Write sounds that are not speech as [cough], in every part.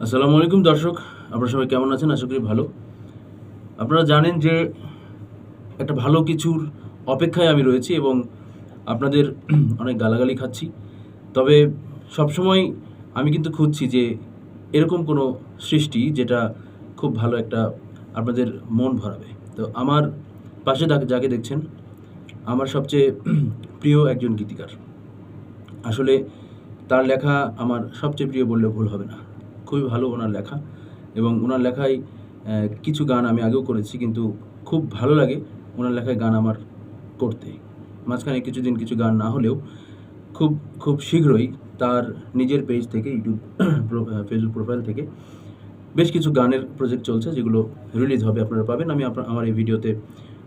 আসসালামু আলাইকুম দর্শক, আপনারা সবাই কেমন আছেন? আশা করি ভালো। আপনারা জানেন যে একটা ভালো কিছুর অপেক্ষায় আমি রয়েছি এবং আপনাদের [clears throat] অনেক গালাগালি খাচ্ছি। তবে সবসময় আমি কিন্তু খুঁজছি যে এরকম কোনো সৃষ্টি যেটা খুব ভালো একটা আপনাদের মন ভরাবে। তো আমার পাশে যাকে- দেখছেন, আমার সবচেয়ে [clears throat] প্রিয় একজন গীতিকার। আসলে তার লেখা আমার সবচেয়ে প্রিয় বললেও ভুল হবে না। খুবই ভালো ওনার লেখা এবং ওনার লেখায় কিছু গান আমি আগেও করেছি কিন্তু খুব ভালো লাগে ওনার লেখায় গান আমার করতে মাঝখানে কিছুদিন কিছু গান না হলেও খুব খুব শীঘ্রই তার নিজের পেজ থেকে ইউটিউব ফেসবুক প্রোফাইল থেকে বেশ কিছু গানের প্রজেক্ট চলছে যেগুলো রিলিজ হবে, আপনারা পাবেন। আমি আমার এই ভিডিওতে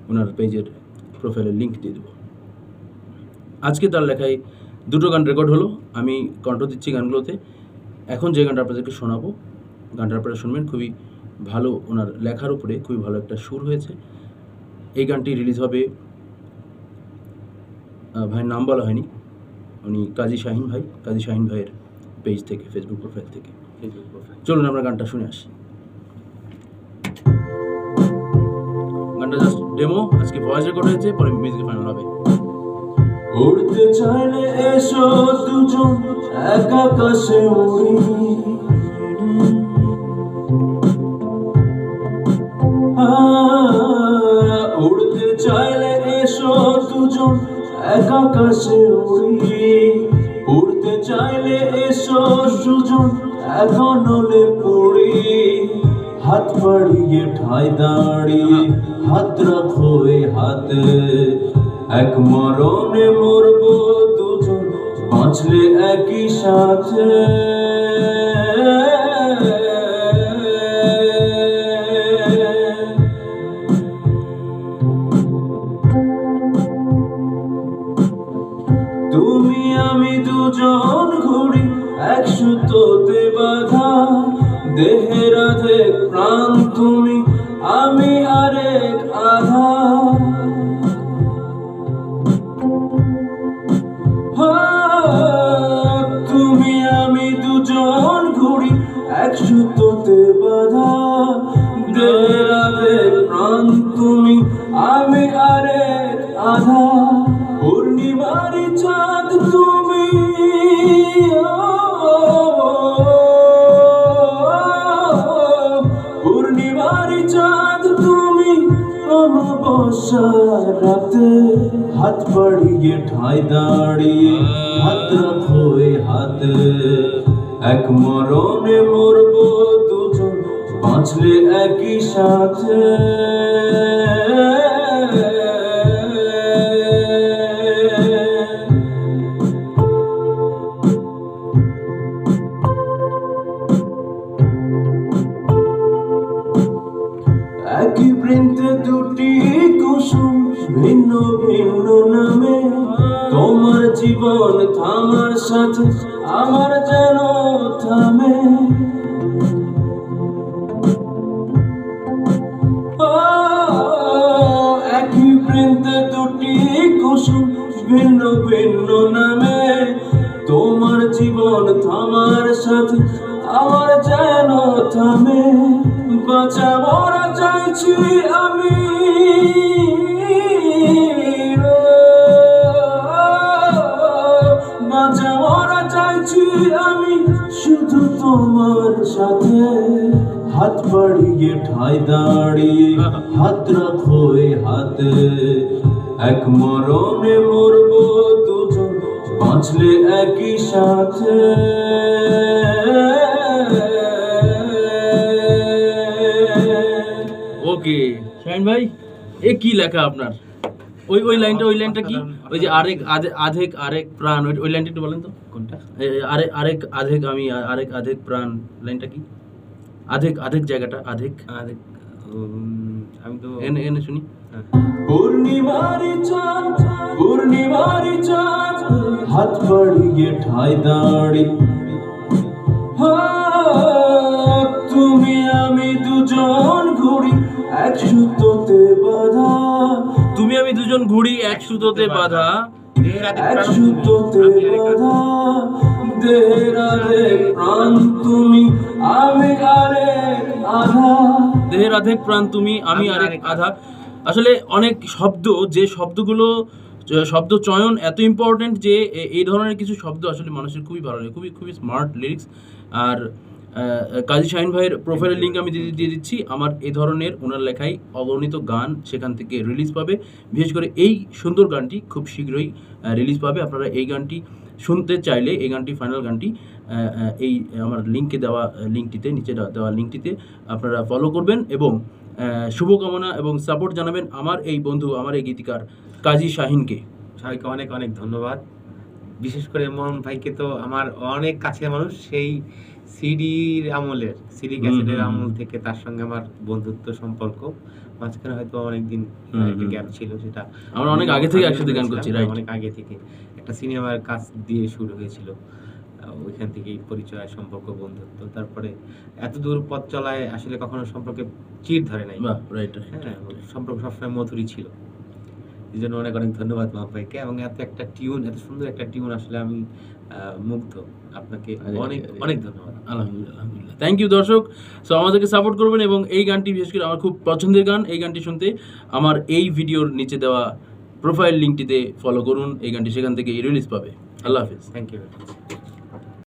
ওনার পেজের প্রোফাইলের লিঙ্ক দিয়ে দেবো। আজকে তার লেখায় দুটো গান রেকর্ড হলো। আমি কণ্ঠ দিচ্ছি গানগুলোতে। এখন যে গানটা আপনাদেরকে শোনাবো গানটা আপনারা শুনবেন খুবই ভালো ওনার লেখার উপরে খুবই ভালো একটা সুর হয়েছে। এই গানটি রিলিজ হবে ভাইয়ের নাম বলা হয়নি উনি কাজী শাহিন ভাই কাজী শাহিন ভাইয়ের পেজ থেকে ফেসবুক প্রোফাইল থেকে। চলুন আমরা গানটা শুনে আসি। গানটা জাস্ট ডেমো আজকে ভয়েস রেকর্ড হয়েছে পরে মিউজিক ফাইনাল হবে। উড়তে চাইলে এসো দুজন এক আকাশে উড়ি। উড়তে চাইলে এসো দুজন এক আকাশে উড়ি। উড়তে চাইলে এসো সুজন এখন হলে পড়ি হাত বাড়িয়ে ঠাই দাঁড়িয়ে হাত রাখো হাতে। এক মরণে মরবো দুজন, বাঁচলে একই সাথে। তুমি, আমি দুজন ঘুরি এক সুতোতে বাধা দেহের প্রাণ তুমি, আমি আরেক আধা। এক বাধা আধেক প্রাণ তুমি, আমি আরে আধা। পূর্ণিমারি চাঁদ তুমি, পূর্ণিমারি চাঁদ তুমি, অমাবস্যার রাতে হাত বাড়িয়ে ঠাই দাঁড়িয়ে হাত রাখো হাতে। এক মরণে মরবো দুজন বাঁচলে একই সাথে। একই দুটি কুসুম ভিন্ন ভিন্ন নামে জীবন থামার সাথে আমার যেন থামে। একই বৃন্তে দুটি কুসুম ভিন্ন ভিন্ন নামে। তোমার জীবন থামার সাথে আমার যেন থামে। বাঁচাবার চাইছি আমি। সাথে হাত বাড়িয়ে ঠাই দাঁড়িয়ে হাত রাখো হাতে এক মরণে মরবো দুজন বাঁচলে একই সাথে ওকে শাহিন ভাই এ কি লেখা আপনার ওই ওই লাইনটা ওই লাইনটা কি? ওই যে আরেক আধে- আধেক আরেক প্রাণ ওই ওই লাইনটা একটু বলেন তো। কোনটা? এ, আরে আরেক আধেক আমি আরেক আধেক প্রাণ লাইনটা কি? আধেক আধেক জায়গাটা আধেক। আধেক আমি তো এনে এনে শুনি। হ্যাঁ। পূর্ণিমারি চাঁদ পূর্ণিমারি চাঁদ হাত বাড়িয়ে ঠাই দাঁড়ি। তুমি আমি দুজন ঘুরি এক সুতোতে বাধা দুজন ঘুড়ি এক সুতোতে বাঁধা। এক সুতোতে বাধা। প্রাণ তুমি আমি আরেক আধা। দেহের আধেক প্রাণ তুমি আমি আরেক আধা। আসলে অনেক শব্দ যে শব্দগুলো শব্দ চয়ন এত ইম্পর্টেন্ট যে এই ধরনের কিছু শব্দ আসলে মানুষের খুবই ভালো লাগে। খুবই খুবই স্মার্ট লিরিক্স আর কাজী শাহিন ভাইয়ের প্রোফাইলের লিঙ্ক আমি দিয়ে দিয়ে দিচ্ছি। আমার এই ধরনের ওনার লেখায় অগণিত গান সেখান থেকে রিলিজ পাবে। বিশেষ করে এই সুন্দর গানটি খুব শীঘ্রই রিলিজ পাবে। আপনারা এই গানটি শুনতে চাইলে, এই গানটি ফাইনাল গানটি এই আমার লিঙ্কে দেওয়া লিঙ্কটিতে নিচে দেওয়া লিঙ্কটিতে আপনারা ফলো করবেন এবং শুভকামনা এবং সাপোর্ট জানাবেন আমার এই বন্ধু, আমার এই গীতিকার কাজী শাহিনকে। সবাইকে অনেক অনেক ধন্যবাদ। বিশেষ করে মোহন ভাইকে তো আমার অনেক কাছের মানুষ সেই সিডির আমলের সিডি ক্যাসেটের। আমল থেকে তার সঙ্গে আমার বন্ধুত্ব সম্পর্ক। মাঝখানে হয়তো অনেকদিন। গ্যাপ ছিল সেটা আমরা অনেক আগে থেকে একসাথে গান করছি? অনেক আগে থেকে। একটা সিনেমার কাজ দিয়ে শুরু হয়েছিল। ওইখান থেকেই পরিচয় সম্পর্ক বন্ধুত্ব। তারপরে এত দূর পথ চলায় আসলে কখনো সম্পর্কে চির ধরে নাই। বাহ রাইট রাইট হ্যাঁ সম্পর্ক সবসময় মধুরই ছিল। এই জন্য অনেক অনেক ধন্যবাদ মা ভাইকে। এবং এত একটা টিউন এত সুন্দর একটা টিউন আসলে আমি মুগ্ধ। আপনাকে অনেক অনেক ধন্যবাদ। আলহামদুলিল্লাহ আলহামদুলিল্লাহ। থ্যাংক ইউ দর্শক। সো আমাদেরকে সাপোর্ট করবেন এবং এই গানটি বিশেষ করে আমার খুব পছন্দের গান। এই গানটি শুনতে আমার এই ভিডিওর নিচে দেওয়া প্রোফাইল লিঙ্কটিতে ফলো করুন। এই গানটি সেখান থেকে রিলিজ পাবে। আল্লাহ হাফিজ। Thank you